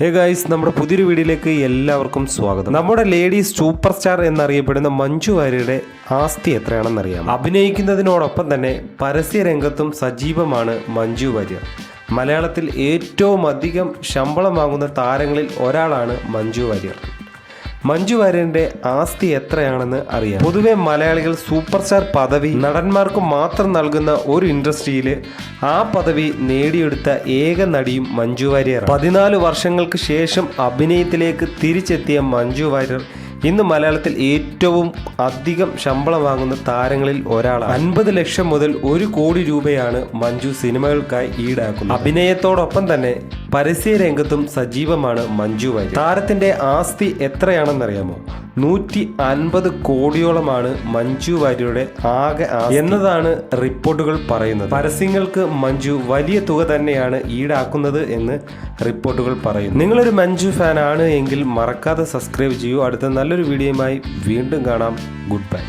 Hey guys നമ്മുടെ പുതിയൊരു വീഡിയോയിലേക്ക് എല്ലാവർക്കും സ്വാഗതം. നമ്മുടെ ലേഡീസ് സൂപ്പർ സ്റ്റാർ എന്നറിയപ്പെടുന്ന മഞ്ജു വാര്യരുടെ ആസ്തി എത്രയാണെന്നറിയാം അഭിനയിക്കുന്നതിനോടൊപ്പം തന്നെ പരസ്യ രംഗത്തും സജീവമാണ് മഞ്ജു വാര്യർ. മലയാളത്തിൽ ഏറ്റവും അധികം ശമ്പളം വാങ്ങുന്ന താരങ്ങളിൽ ഒരാളാണ് മഞ്ജു വാര്യർ. മഞ്ജു വാര്യന്റെ ആസ്തി എത്രയാണെന്ന് അറിയാം. പൊതുവെ മലയാളികൾ സൂപ്പർ സ്റ്റാർ പദവി നടന്മാർക്ക് മാത്രം നൽകുന്ന ഒരു ഇൻഡസ്ട്രിയിൽ ആ പദവി നേടിയെടുത്ത ഏക നടിയും മഞ്ജു വാര്യർ പതിനാല് വർഷങ്ങൾക്ക് ശേഷം അഭിനയത്തിലേക്ക് തിരിച്ചെത്തിയ മഞ്ജു വാര്യർ ഇന്ന് മലയാളത്തിൽ ഏറ്റവും അധികം ശമ്പളം വാങ്ങുന്ന താരങ്ങളിൽ ഒരാളാണ്. അൻപത് ലക്ഷം മുതൽ ഒരു കോടി രൂപയാണ് മഞ്ജു സിനിമകൾക്കായി ഈടാക്കുന്നത്. അഭിനയത്തോടൊപ്പം തന്നെ പരസ്യ രംഗത്തും സജീവമാണ് മഞ്ജു വാര്യർ താരത്തിന്റെ ആസ്തി എത്രയാണെന്നറിയാമോ? നൂറ്റി അൻപത് കോടിയോളമാണ് മഞ്ജു വാര്യരുടെ ആകെ എന്നതാണ് റിപ്പോർട്ടുകൾ പറയുന്നത്. പരസ്യങ്ങൾക്ക് മഞ്ജു വലിയ തുക തന്നെയാണ് ഈടാക്കുന്നത് എന്ന് റിപ്പോർട്ടുകൾ പറയുന്നു. നിങ്ങളൊരു മഞ്ജു ഫാൻ ആണ് എങ്കിൽ മറക്കാതെ സബ്സ്ക്രൈബ് ചെയ്യൂ. അടുത്ത നല്ലൊരു വീഡിയോയുമായി വീണ്ടും കാണാം. Good bye.